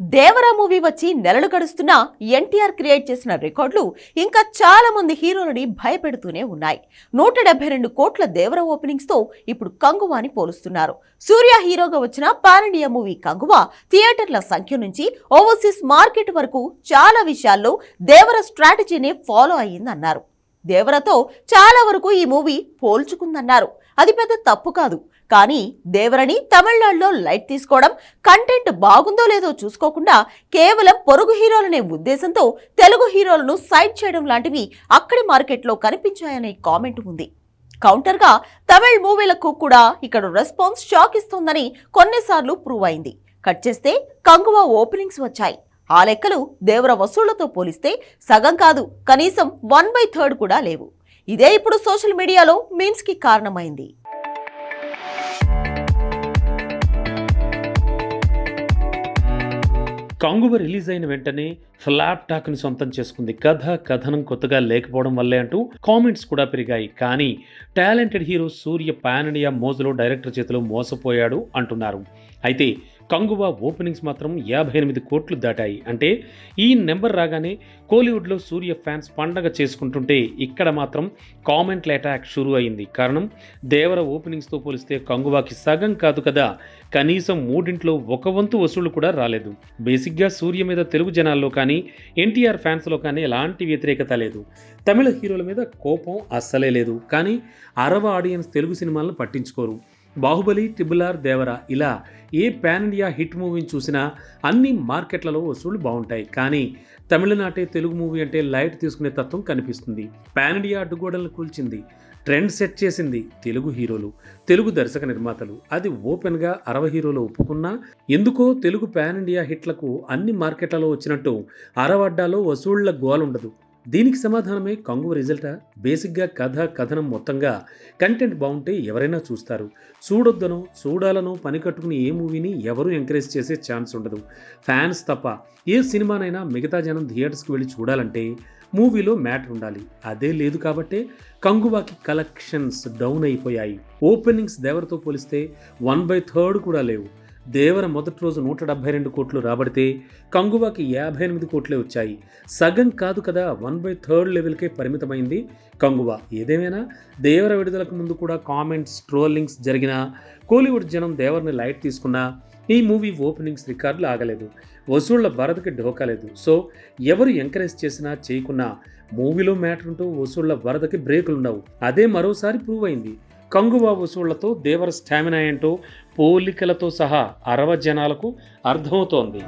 Devara movie వచ్చి నెలలు గడుస్తున్నా ఎన్టీఆర్ క్రియేట్ చేసిన రికార్డులు ఇంకా చాలా మంది హీరోలని భయపెడుతూనే ఉన్నాయి. నూట డెబ్బై రెండు కోట్ల దేవర ఓపెనింగ్స్తో ఇప్పుడు కంగువాని పోలుస్తున్నారు. సూర్య హీరోగా వచ్చిన పాన్ ఇండియా మూవీ కంగువా థియేటర్ల సంఖ్య నుంచి ఓవర్సీస్ మార్కెట్ వరకు చాలా విషయాల్లో దేవర స్ట్రాటజీనే ఫాలో అయ్యిందన్నారు. దేవరతో చాలా వరకు ఈ మూవీ పోల్చుకుందన్నారు. అది పెద్ద తప్పు కాదు. కానీ దేవరని తమిళనాడులో లైట్ తీసుకోవడం కంటెంట్ బాగుందో లేదో చూసుకోకుండా కేవలం పొరుగు హీరోలనే ఉద్దేశంతో తెలుగు హీరోలను సైడ్ చేయడం లాంటివి అక్కడి మార్కెట్లో కనిపించాయనే కామెంట్ ఉంది. కౌంటర్గా తమిళ్ మూవీలకు కూడా ఇక్కడ రెస్పాన్స్ షాక్ ఇస్తోందని కొన్నిసార్లు ప్రూవ్ అయింది. కట్ చేస్తే కంగువా ఓపెనింగ్స్ వచ్చాయి. ఆ లెక్కలు దేవర వసూళ్ళతో పోలిస్తే సగం కాదు కనీసం వన్ బై థర్డ్ కూడా లేవు. ఇదే ఇప్పుడు సోషల్ మీడియాలో మీమ్స్కి కారణమైంది. కంగువ రిలీజ్ అయిన వెంటనే ఫ్లాప్ టాక్ని సొంతం చేసుకుంది. కథ కథనం కొత్తగా లేకపోవడం వల్లే అంటూ కామెంట్స్ కూడా పెరిగాయి. కానీ టాలెంటెడ్ హీరో సూర్య పానడియా మోజులో డైరెక్టర్ చేతిలో మోసపోయాడు అంటున్నారు. అయితే కంగువ ఓపెనింగ్స్ మాత్రం యాభై ఎనిమిది కోట్లు దాటాయి. అంటే ఈ నెంబర్ రాగానే కోలీవుడ్లో సూర్య ఫ్యాన్స్ పండగ చేసుకుంటుంటే ఇక్కడ మాత్రం కామెంట్ల అటాక్ షురూ అయింది. కారణం దేవర ఓపెనింగ్స్తో పోలిస్తే కంగువాకి సగం కాదు కదా. కనీసం మూడింట్లో ఒక వంతు వసూళ్ళు కూడా రాలేదు. బేసిక్గా సూర్య మీద తెలుగు జనాల్లో కానీ ఎన్టీఆర్ ఫ్యాన్స్లో కానీ ఎలాంటి వ్యతిరేకత లేదు. తమిళ హీరోల మీద కోపం అస్సలే లేదు. కానీ అరవ ఆడియన్స్ తెలుగు సినిమాలను పట్టించుకోరు. బాహుబలి ట్రిబుల్ ఆర్ దేవర ఇలా ఏ పాన్ ఇండియా హిట్ మూవీని చూసినా అన్ని మార్కెట్లలో వసూళ్ళు బాగుంటాయి. కానీ తమిళనాటే తెలుగు మూవీ అంటే లైట్ తీసుకునే తత్వం కనిపిస్తుంది. పాన్ ఇండియా అడ్డుగోడలను కూల్చింది ట్రెండ్ సెట్ చేసింది తెలుగు హీరోలు తెలుగు దర్శక నిర్మాతలు. అది ఓపెన్గా అరవ హీరోలు ఒప్పుకున్నా ఎందుకో తెలుగు పాన్ ఇండియా హిట్లకు అన్ని మార్కెట్లలో వచ్చినట్టు అరవడ్డాలో వసూళ్ళ గోలుండదు. దీనికి సమాధానమే కంగు రిజల్టా? బేసిక్గా కథ కథనం మొత్తంగా కంటెంట్ బాగుంటే ఎవరైనా చూస్తారు. చూడొద్దనో చూడాలనో పని కట్టుకుని ఏ మూవీని ఎవరు ఎంకరేజ్ చేసే ఛాన్స్ ఉండదు. ఫ్యాన్స్ తప్ప ఏ సినిమానైనా మిగతా జనం థియేటర్స్కి వెళ్ళి చూడాలంటే మూవీలో మ్యాటర్ ఉండాలి. అదే లేదు కాబట్టే కంగువాకి కలెక్షన్స్ డౌన్ అయిపోయాయి. ఓపెనింగ్స్ దేవరతో పోలిస్తే వన్ బై థర్డ్ కూడా లేవు. దేవర మొదటి రోజు నూట డెబ్బై రెండు కోట్లు రాబడితే కంగువాకి యాభై ఎనిమిది కోట్లే వచ్చాయి. సగం కాదు కదా వన్ బై థర్డ్ లెవెల్కే పరిమితమైంది కంగువ. ఏదేమైనా? దేవర విడుదలకు ముందు కూడా కామెంట్స్ ట్రోలింగ్స్ జరిగిన కోలీవుడ్ జనం దేవర్ని లైట్ తీసుకున్నా ఈ మూవీ ఓపెనింగ్స్ రికార్డులు ఆగలేదు. వసూళ్ళ వరదకి ఢోకాలేదు సో ఎవరు ఎంకరేజ్ చేసినా చేయకున్నా మూవీలో మ్యాటర్ ఉంటూ వసూళ్ళ వరదకి బ్రేకులు ఉండవు అదే మరోసారి ప్రూవ్ అయింది. కంగుబాబు వసూళ్ళతో దేవర స్టామినా ఏంటో పోలికలతో సహా అరవ జనాలకు అర్థమవుతోంది.